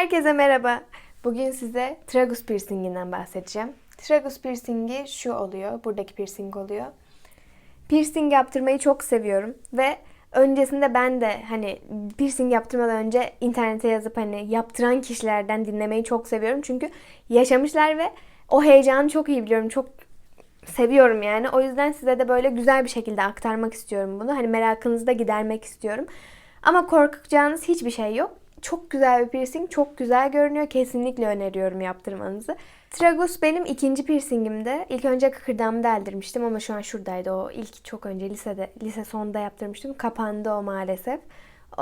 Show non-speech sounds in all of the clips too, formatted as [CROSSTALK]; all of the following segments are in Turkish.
Herkese merhaba. Bugün size tragus piercinginden bahsedeceğim. Tragus piercingi şu oluyor. Buradaki piercing oluyor. Piercing yaptırmayı çok seviyorum ve öncesinde ben de hani piercing yaptırmadan önce internete yazıp hani yaptıran kişilerden dinlemeyi çok seviyorum. Çünkü yaşamışlar ve o heyecanı çok iyi biliyorum. Çok seviyorum yani. O yüzden size de böyle güzel bir şekilde aktarmak istiyorum bunu. Hani merakınızı da gidermek istiyorum. Ama korkacağınız hiçbir şey yok. Çok güzel bir piercing, çok güzel görünüyor. Kesinlikle öneriyorum yaptırmanızı. Tragus benim ikinci piercingimdi. İlk önce kıkırdağımı deldirmiştim ama şu an şuradaydı o. ilk çok önce lisede, lise sonunda yaptırmıştım. Kapandı o maalesef.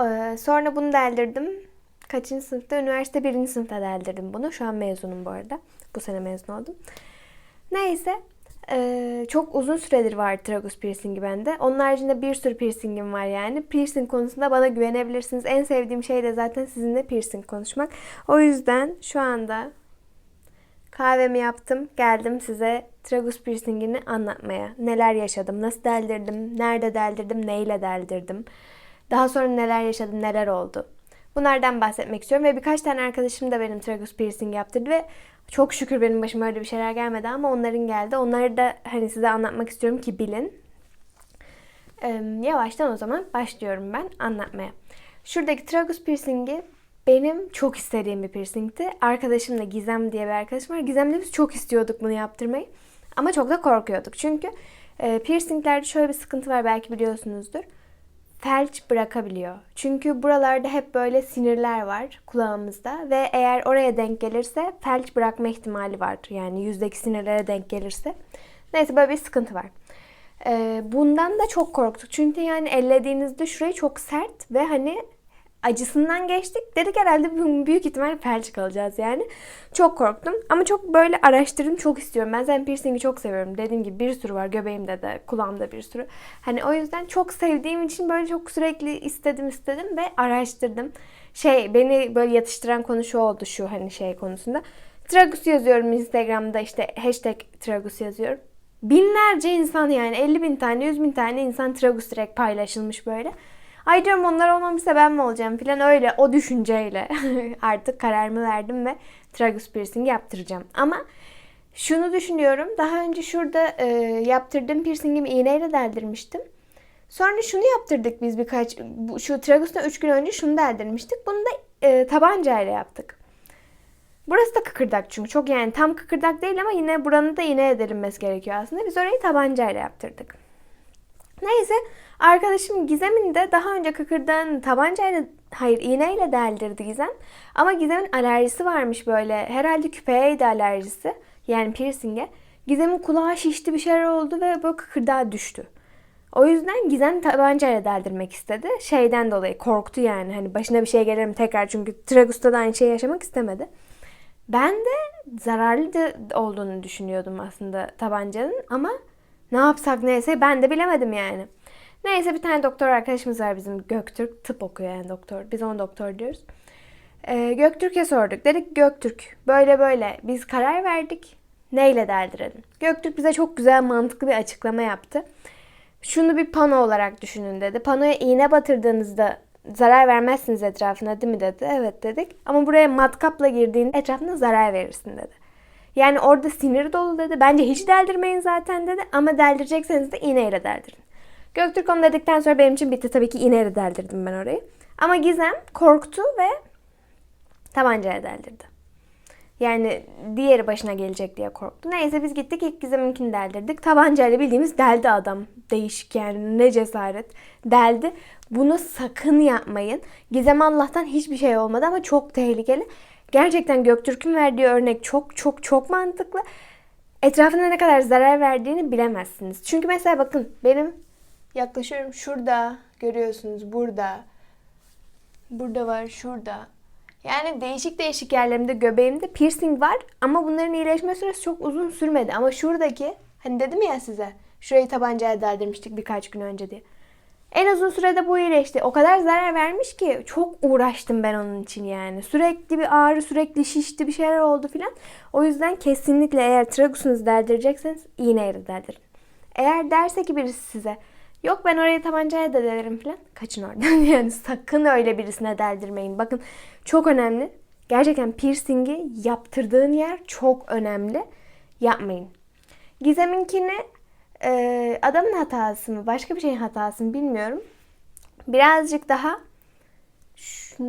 Ee, Sonra bunu deldirdim. Kaçıncı sınıfta? Üniversite birinci sınıfta deldirdim bunu. Şu an mezunum bu arada. Bu sene mezun oldum. Neyse. Ee, çok uzun süredir var tragus piercingi bende. Onun haricinde bir sürü piercingim var yani. Piercing konusunda bana güvenebilirsiniz. En sevdiğim şey de zaten sizinle piercing konuşmak. O yüzden şu anda kahvemi yaptım. Geldim size tragus piercingini anlatmaya. Neler yaşadım, nasıl deldirdim, nerede deldirdim, neyle deldirdim. Daha sonra neler yaşadım, neler oldu. Bunlardan bahsetmek istiyorum ve birkaç tane arkadaşım da benim tragus piercing yaptırdı ve çok şükür benim başıma öyle bir şeyler gelmedi ama onların geldi. Onları da hani size anlatmak istiyorum ki bilin. Ee, yavaştan o zaman başlıyorum ben anlatmaya. Şuradaki tragus piercingi benim çok istediğim bir piercingti. Arkadaşım da Gizem diye bir arkadaşım var. Gizem'le biz çok istiyorduk bunu yaptırmayı. Ama çok da korkuyorduk. Çünkü e, piercinglerde şöyle bir sıkıntı var belki biliyorsunuzdur felç bırakabiliyor. Çünkü buralarda hep böyle sinirler var kulağımızda ve eğer oraya denk gelirse felç bırakma ihtimali var. Yani yüzdeki sinirlere denk gelirse. Neyse böyle bir sıkıntı var. Ee, bundan da çok korktuk. Çünkü yani ellediğinizde şurayı çok sert ve hani acısından geçtik. Dedik herhalde büyük ihtimal felç kalacağız yani. Çok korktum. Ama çok böyle araştırdım. Çok istiyorum. Ben zaten piercingi çok seviyorum. Dediğim gibi bir sürü var. Göbeğimde de, kulağımda bir sürü. Hani o yüzden çok sevdiğim için böyle çok sürekli istedim istedim ve araştırdım. Şey beni böyle yatıştıran konu şu oldu şu hani şey konusunda. Tragus yazıyorum Instagram'da işte hashtag Tragus yazıyorum. Binlerce insan yani 50 bin tane 100 bin tane insan Tragus direkt paylaşılmış böyle. Ay diyorum onlar olmamışsa ben mi olacağım falan öyle o düşünceyle [LAUGHS] artık kararımı verdim ve tragus piercing yaptıracağım. Ama şunu düşünüyorum daha önce şurada e, yaptırdığım piercingimi iğneyle deldirmiştim. Sonra şunu yaptırdık biz birkaç bu, şu tragus'ta 3 gün önce şunu deldirmiştik. Bunu da e, tabancayla yaptık. Burası da kıkırdak çünkü çok yani tam kıkırdak değil ama yine buranın da iğne delinmesi gerekiyor aslında. Biz orayı tabancayla yaptırdık. Neyse arkadaşım Gizem'in de daha önce kıkırdağın tabancayla hayır iğneyle deldirdi Gizem. Ama Gizem'in alerjisi varmış böyle. Herhalde küpeyeydi alerjisi. Yani piercing'e. Gizem'in kulağı şişti bir şeyler oldu ve böyle kıkırdağa düştü. O yüzden Gizem tabancayla deldirmek istedi. Şeyden dolayı korktu yani. Hani başına bir şey gelir mi tekrar çünkü Tragus'ta da aynı şeyi yaşamak istemedi. Ben de zararlı da olduğunu düşünüyordum aslında tabancanın ama ne yapsak neyse ben de bilemedim yani. Neyse bir tane doktor arkadaşımız var bizim Göktürk. Tıp okuyor yani doktor. Biz ona doktor diyoruz. Ee, Göktürk'e sorduk. Dedik Göktürk böyle böyle biz karar verdik. Neyle deldirelim? Göktürk bize çok güzel mantıklı bir açıklama yaptı. Şunu bir pano olarak düşünün dedi. Panoya iğne batırdığınızda zarar vermezsiniz etrafına değil mi dedi. Evet dedik. Ama buraya matkapla girdiğinde etrafına zarar verirsin dedi. Yani orada sinir dolu dedi. Bence hiç deldirmeyin zaten dedi. Ama deldirecekseniz de iğneyle deldirin. Göktürk onu dedikten sonra benim için bitti. Tabii ki iğneyle deldirdim ben orayı. Ama Gizem korktu ve tabancayla deldirdi. Yani diğeri başına gelecek diye korktu. Neyse biz gittik ilk Gizem'inkini deldirdik. Tabancayla bildiğimiz deldi adam. Değişik yani ne cesaret. Deldi. Bunu sakın yapmayın. Gizem Allah'tan hiçbir şey olmadı ama çok tehlikeli. Gerçekten Göktürk'ün verdiği örnek çok çok çok mantıklı. Etrafına ne kadar zarar verdiğini bilemezsiniz. Çünkü mesela bakın benim yaklaşıyorum şurada görüyorsunuz burada. Burada var şurada. Yani değişik değişik yerlerimde göbeğimde piercing var ama bunların iyileşme süresi çok uzun sürmedi. Ama şuradaki hani dedim ya size şurayı tabancaya deldirmiştik birkaç gün önce diye. En uzun sürede bu iyileşti. O kadar zarar vermiş ki çok uğraştım ben onun için yani. Sürekli bir ağrı, sürekli şişti bir şeyler oldu filan. O yüzden kesinlikle eğer tragusunuzu deldirecekseniz iğneyle deldirin. Eğer derse ki birisi size yok ben oraya tabancaya da delerim filan kaçın oradan. [LAUGHS] Yani sakın öyle birisine deldirmeyin. Bakın çok önemli. gerçekten piercingi yaptırdığın yer çok önemli. Yapmayın. Gizem'inkini e, adamın hatası mı, başka bir şeyin hatası mı bilmiyorum. Birazcık daha şu,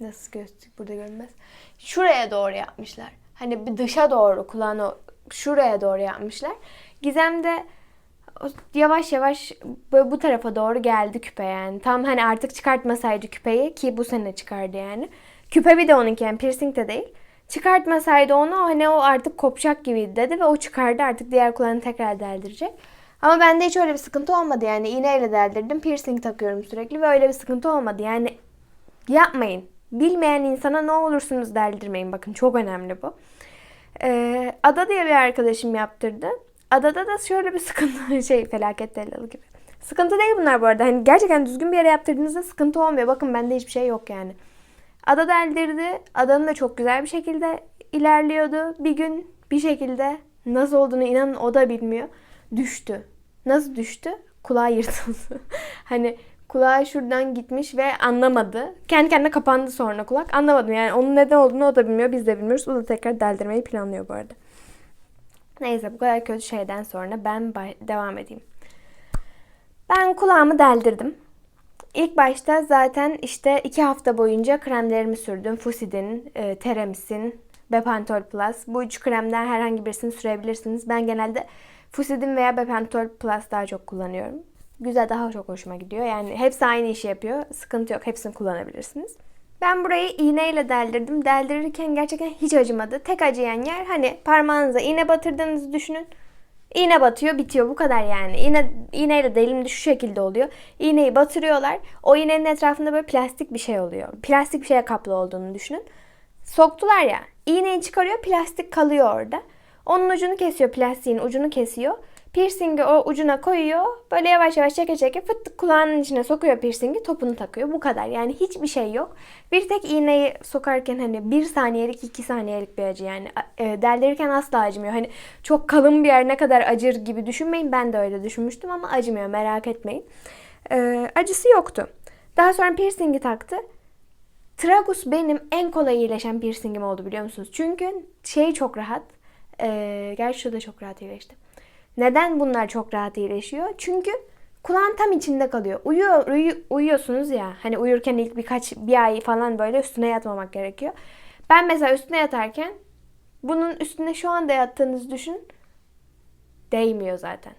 nasıl göstereyim burada görünmez. Şuraya doğru yapmışlar. Hani bir dışa doğru kulağını şuraya doğru yapmışlar. Gizem de yavaş yavaş böyle bu tarafa doğru geldi küpe yani. Tam hani artık çıkartmasaydı küpeyi ki bu sene çıkardı yani. Küpe bir de onunki yani piercing de değil. Çıkartmasaydı onu hani o artık kopacak gibiydi dedi ve o çıkardı artık diğer kulağını tekrar deldirecek. Ama bende hiç öyle bir sıkıntı olmadı yani iğneyle deldirdim piercing takıyorum sürekli ve öyle bir sıkıntı olmadı yani yapmayın. Bilmeyen insana ne olursunuz deldirmeyin bakın çok önemli bu. Ee, Ada diye bir arkadaşım yaptırdı. Adada da şöyle bir sıkıntı [LAUGHS] şey felaket tellalı gibi. Sıkıntı değil bunlar bu arada. Hani gerçekten düzgün bir yere yaptırdığınızda sıkıntı olmuyor. Bakın bende hiçbir şey yok yani. Ada deldirdi. Adanın da çok güzel bir şekilde ilerliyordu. Bir gün bir şekilde nasıl olduğunu inanın o da bilmiyor. Düştü. Nasıl düştü? Kulağı yırtıldı. [LAUGHS] hani kulağı şuradan gitmiş ve anlamadı. Kendi kendine kapandı sonra kulak. Anlamadım yani onun neden olduğunu o da bilmiyor. Biz de bilmiyoruz. O da tekrar deldirmeyi planlıyor bu arada. Neyse bu kadar kötü şeyden sonra ben devam edeyim. Ben kulağımı deldirdim. İlk başta zaten işte iki hafta boyunca kremlerimi sürdüm. Fusidin, e, Teramis'in, Bepantol Plus. Bu üç kremden herhangi birisini sürebilirsiniz. Ben genelde Fusidin veya Bepantol Plus daha çok kullanıyorum. Güzel, daha çok hoşuma gidiyor. Yani hepsi aynı işi yapıyor. Sıkıntı yok. Hepsini kullanabilirsiniz. Ben burayı iğneyle deldirdim. Deldirirken gerçekten hiç acımadı. Tek acıyan yer hani parmağınıza iğne batırdığınızı düşünün. İğne batıyor, bitiyor. Bu kadar yani. İğne, iğneyle delimde şu şekilde oluyor. İğneyi batırıyorlar. O iğnenin etrafında böyle plastik bir şey oluyor. Plastik bir şeye kaplı olduğunu düşünün. Soktular ya. İğneyi çıkarıyor, plastik kalıyor orada. Onun ucunu kesiyor, plastiğin ucunu kesiyor. Piercingi o ucuna koyuyor. Böyle yavaş yavaş çeke çeke fıt kulağının içine sokuyor piercingi. Topunu takıyor. Bu kadar. Yani hiçbir şey yok. Bir tek iğneyi sokarken hani bir saniyelik iki saniyelik bir acı yani. E, deldirirken asla acımıyor. Hani çok kalın bir yer ne kadar acır gibi düşünmeyin. Ben de öyle düşünmüştüm ama acımıyor. Merak etmeyin. E, acısı yoktu. Daha sonra piercingi taktı. Tragus benim en kolay iyileşen piercingim oldu biliyor musunuz? Çünkü şey çok rahat. E, gerçi şu da çok rahat iyileşti. Neden bunlar çok rahat iyileşiyor? Çünkü kulağın tam içinde kalıyor. Uyuyor, uyu, uyuyorsunuz ya. Hani uyurken ilk birkaç bir ay falan böyle üstüne yatmamak gerekiyor. Ben mesela üstüne yatarken bunun üstüne şu anda yattığınızı düşün. Değmiyor zaten.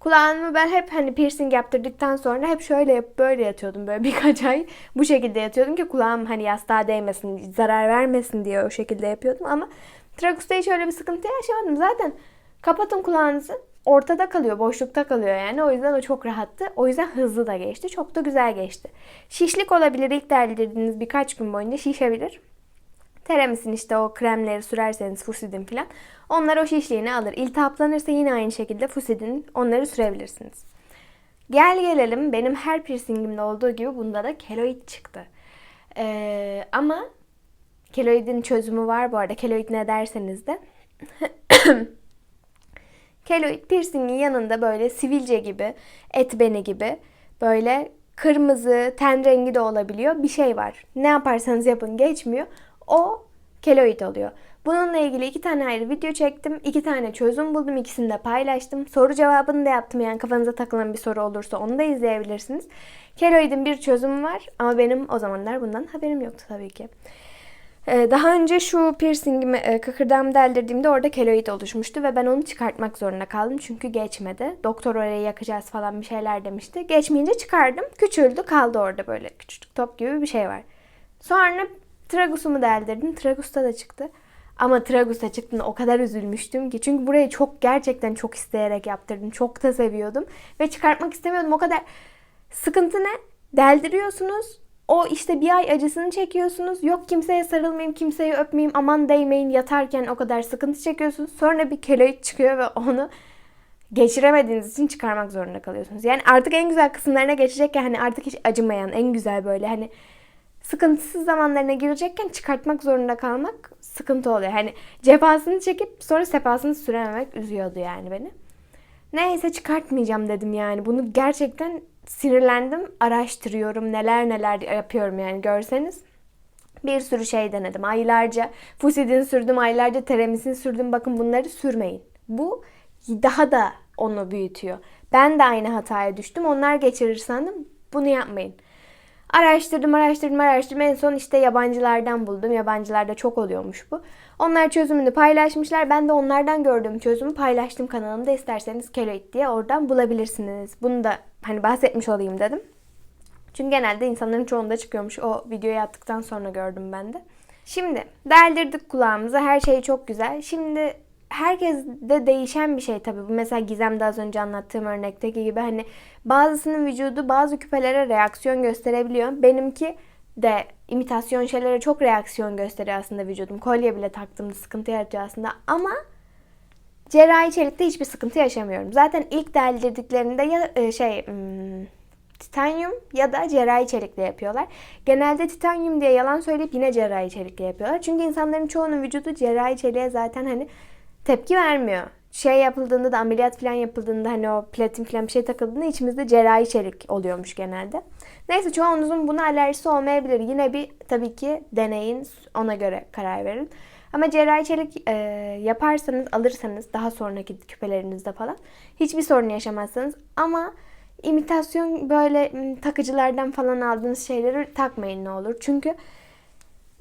Kulağımı ben hep hani piercing yaptırdıktan sonra hep şöyle yap böyle yatıyordum. Böyle [LAUGHS] birkaç ay bu şekilde yatıyordum ki kulağım hani yastığa değmesin, zarar vermesin diye o şekilde yapıyordum. Ama Tragus'ta hiç öyle bir sıkıntı yaşamadım. Zaten kapatın kulağınızı ortada kalıyor, boşlukta kalıyor yani. O yüzden o çok rahattı. O yüzden hızlı da geçti. Çok da güzel geçti. Şişlik olabilir. İlk deldirdiğiniz birkaç gün boyunca şişebilir. Teramis'in işte o kremleri sürerseniz fusidin falan. Onlar o şişliğini alır. İltihaplanırsa yine aynı şekilde fusidin onları sürebilirsiniz. Gel gelelim benim her piercingimde olduğu gibi bunda da keloid çıktı. Ee, ama keloidin çözümü var bu arada. Keloid ne derseniz de. [CLEARS THROAT] Keloid piercingin yanında böyle sivilce gibi, et beni gibi böyle kırmızı, ten rengi de olabiliyor bir şey var. Ne yaparsanız yapın geçmiyor. O keloid oluyor. Bununla ilgili iki tane ayrı video çektim. iki tane çözüm buldum. İkisini de paylaştım. Soru cevabını da yaptım. Yani kafanıza takılan bir soru olursa onu da izleyebilirsiniz. Keloidin bir çözümü var ama benim o zamanlar bundan haberim yoktu tabii ki. Ee, daha önce şu piercingimi e, kıkırdağımı deldirdiğimde orada keloid oluşmuştu ve ben onu çıkartmak zorunda kaldım çünkü geçmedi. Doktor orayı yakacağız falan bir şeyler demişti. Geçmeyince çıkardım. Küçüldü kaldı orada böyle küçücük top gibi bir şey var. Sonra tragusumu deldirdim. Tragus'ta da çıktı. Ama Tragus'a çıktığında o kadar üzülmüştüm ki. Çünkü burayı çok gerçekten çok isteyerek yaptırdım. Çok da seviyordum. Ve çıkartmak istemiyordum. O kadar sıkıntı ne? Deldiriyorsunuz o işte bir ay acısını çekiyorsunuz. Yok kimseye sarılmayayım, kimseyi öpmeyeyim, aman değmeyin yatarken o kadar sıkıntı çekiyorsunuz. Sonra bir keloid çıkıyor ve onu geçiremediğiniz için çıkarmak zorunda kalıyorsunuz. Yani artık en güzel kısımlarına geçecekken hani artık hiç acımayan en güzel böyle hani sıkıntısız zamanlarına girecekken çıkartmak zorunda kalmak sıkıntı oluyor. Hani cefasını çekip sonra sefasını sürememek üzüyordu yani beni. Neyse çıkartmayacağım dedim yani. Bunu gerçekten sinirlendim. Araştırıyorum. Neler neler yapıyorum yani görseniz. Bir sürü şey denedim. Aylarca Fusidin sürdüm, aylarca Teremisin sürdüm. Bakın bunları sürmeyin. Bu daha da onu büyütüyor. Ben de aynı hataya düştüm. Onlar geçirir sandım. Bunu yapmayın. Araştırdım, araştırdım, araştırdım. En son işte yabancılardan buldum. Yabancılarda çok oluyormuş bu. Onlar çözümünü paylaşmışlar. Ben de onlardan gördüğüm çözümü paylaştım kanalımda. İsterseniz keloid diye oradan bulabilirsiniz. Bunu da hani bahsetmiş olayım dedim. Çünkü genelde insanların çoğunda çıkıyormuş. O videoyu attıktan sonra gördüm ben de. Şimdi deldirdik kulağımıza. Her şey çok güzel. Şimdi herkes de değişen bir şey tabii. Mesela Gizem'de az önce anlattığım örnekteki gibi hani bazısının vücudu bazı küpelere reaksiyon gösterebiliyor. Benimki de imitasyon şeylere çok reaksiyon gösteriyor aslında vücudum. Kolye bile taktığımda sıkıntı yaratıyor aslında ama cerrahi çelikte hiçbir sıkıntı yaşamıyorum. Zaten ilk deldirdiklerinde ya e, şey hmm, titanyum ya da cerrahi çelikle yapıyorlar. Genelde titanyum diye yalan söyleyip yine cerrahi çelikle yapıyorlar. Çünkü insanların çoğunun vücudu cerrahi çeliğe zaten hani tepki vermiyor. Şey yapıldığında da ameliyat falan yapıldığında hani o platin falan bir şey takıldığında içimizde cerrahi çelik oluyormuş genelde. Neyse çoğunuzun buna alerjisi olmayabilir. Yine bir tabii ki deneyin ona göre karar verin. Ama cerrahi çelik e, yaparsanız alırsanız daha sonraki küpelerinizde falan hiçbir sorun yaşamazsınız. Ama imitasyon böyle takıcılardan falan aldığınız şeyleri takmayın ne olur. Çünkü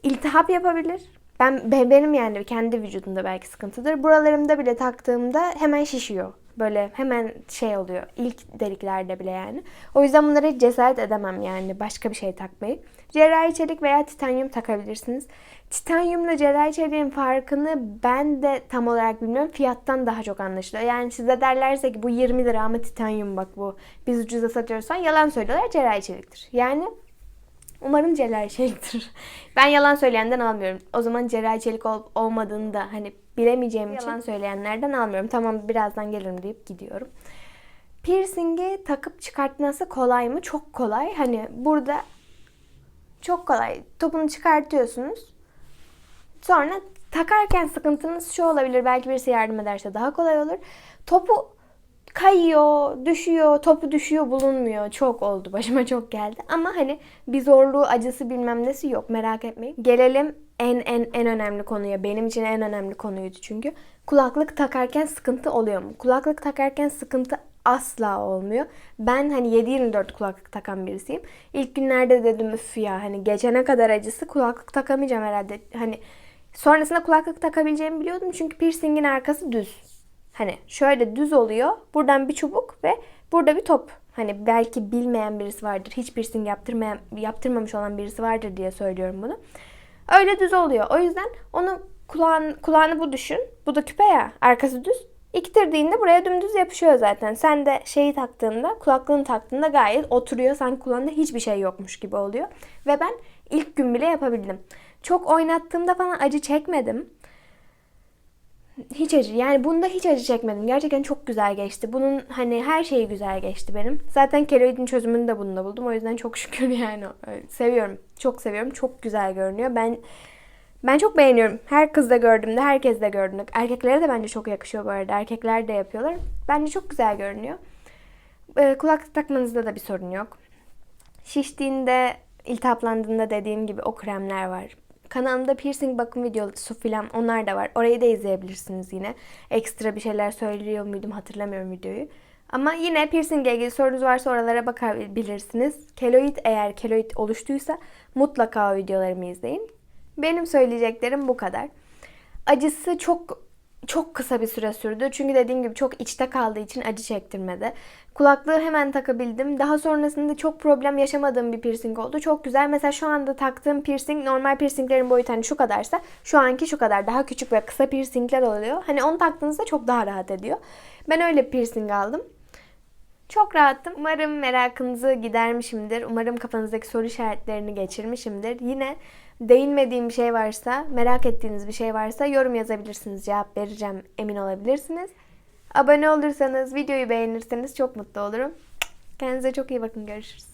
iltihap yapabilir. Ben benim yani kendi vücudumda belki sıkıntıdır. Buralarımda bile taktığımda hemen şişiyor. Böyle hemen şey oluyor. İlk deliklerde bile yani. O yüzden bunlara hiç cesaret edemem yani başka bir şey takmayı. Cerrahi çelik veya titanyum takabilirsiniz. Titanyumla cerrahi çeliğin farkını ben de tam olarak bilmiyorum. Fiyattan daha çok anlaşılıyor. Yani size derlerse ki bu 20 lira ama titanyum bak bu. Biz ucuza satıyoruz falan yalan söylüyorlar cerrahi çeliktir. Yani Umarım cerrahi çeliktir. [LAUGHS] Ben yalan söyleyenden almıyorum. O zaman cerrahi çelik ol- olmadığını da hani bilemeyeceğim için yalan söyleyenlerden almıyorum. Tamam birazdan gelirim deyip gidiyorum. Piercing'i takıp çıkartması kolay mı? Çok kolay. Hani burada çok kolay. Topunu çıkartıyorsunuz. Sonra takarken sıkıntınız şu olabilir. Belki birisi yardım ederse daha kolay olur. Topu kayıyor, düşüyor, topu düşüyor bulunmuyor. Çok oldu. Başıma çok geldi. Ama hani bir zorluğu, acısı bilmem nesi yok. Merak etmeyin. Gelelim en en en önemli konuya. Benim için en önemli konuydu çünkü. Kulaklık takarken sıkıntı oluyor mu? Kulaklık takarken sıkıntı asla olmuyor. Ben hani 7-24 kulaklık takan birisiyim. İlk günlerde dedim üf ya hani geçene kadar acısı kulaklık takamayacağım herhalde. Hani sonrasında kulaklık takabileceğimi biliyordum çünkü piercingin arkası düz. Hani şöyle düz oluyor. Buradan bir çubuk ve burada bir top. Hani belki bilmeyen birisi vardır. Hiç piercing yaptırmayan, yaptırmamış olan birisi vardır diye söylüyorum bunu. Öyle düz oluyor. O yüzden onu kulağın, kulağını bu düşün. Bu da küpe ya. Arkası düz. İktirdiğinde buraya dümdüz yapışıyor zaten. Sen de şeyi taktığında, kulaklığını taktığında gayet oturuyor. Sanki kulağında hiçbir şey yokmuş gibi oluyor. Ve ben ilk gün bile yapabildim. Çok oynattığımda falan acı çekmedim. Hiç acı. Yani bunda hiç acı çekmedim. Gerçekten çok güzel geçti. Bunun hani her şeyi güzel geçti benim. Zaten keloidin çözümünü de bununla buldum. O yüzden çok [LAUGHS] şükür yani. Seviyorum. Çok seviyorum. Çok güzel görünüyor. Ben ben çok beğeniyorum. Her kızda gördüğümde, herkes de gördüğümde. Erkeklere de bence çok yakışıyor bu arada. Erkekler de yapıyorlar. Bence çok güzel görünüyor. Ee, kulaklık takmanızda da bir sorun yok. Şiştiğinde, iltihaplandığında dediğim gibi o kremler var. Kanalımda piercing bakım videosu filan onlar da var. Orayı da izleyebilirsiniz yine. Ekstra bir şeyler söylüyor muydum hatırlamıyorum videoyu. Ama yine piercing ile ilgili sorunuz varsa oralara bakabilirsiniz. Keloid eğer keloid oluştuysa mutlaka o videolarımı izleyin. Benim söyleyeceklerim bu kadar. Acısı çok çok kısa bir süre sürdü. Çünkü dediğim gibi çok içte kaldığı için acı çektirmedi. Kulaklığı hemen takabildim. Daha sonrasında çok problem yaşamadığım bir piercing oldu. Çok güzel. Mesela şu anda taktığım piercing normal piercinglerin boyutu hani şu kadarsa şu anki şu kadar daha küçük ve kısa piercingler oluyor. Hani onu taktığınızda çok daha rahat ediyor. Ben öyle piercing aldım. Çok rahattım. Umarım merakınızı gidermişimdir. Umarım kafanızdaki soru işaretlerini geçirmişimdir. Yine değinmediğim bir şey varsa, merak ettiğiniz bir şey varsa yorum yazabilirsiniz. Cevap vereceğim emin olabilirsiniz. Abone olursanız, videoyu beğenirseniz çok mutlu olurum. Kendinize çok iyi bakın. Görüşürüz.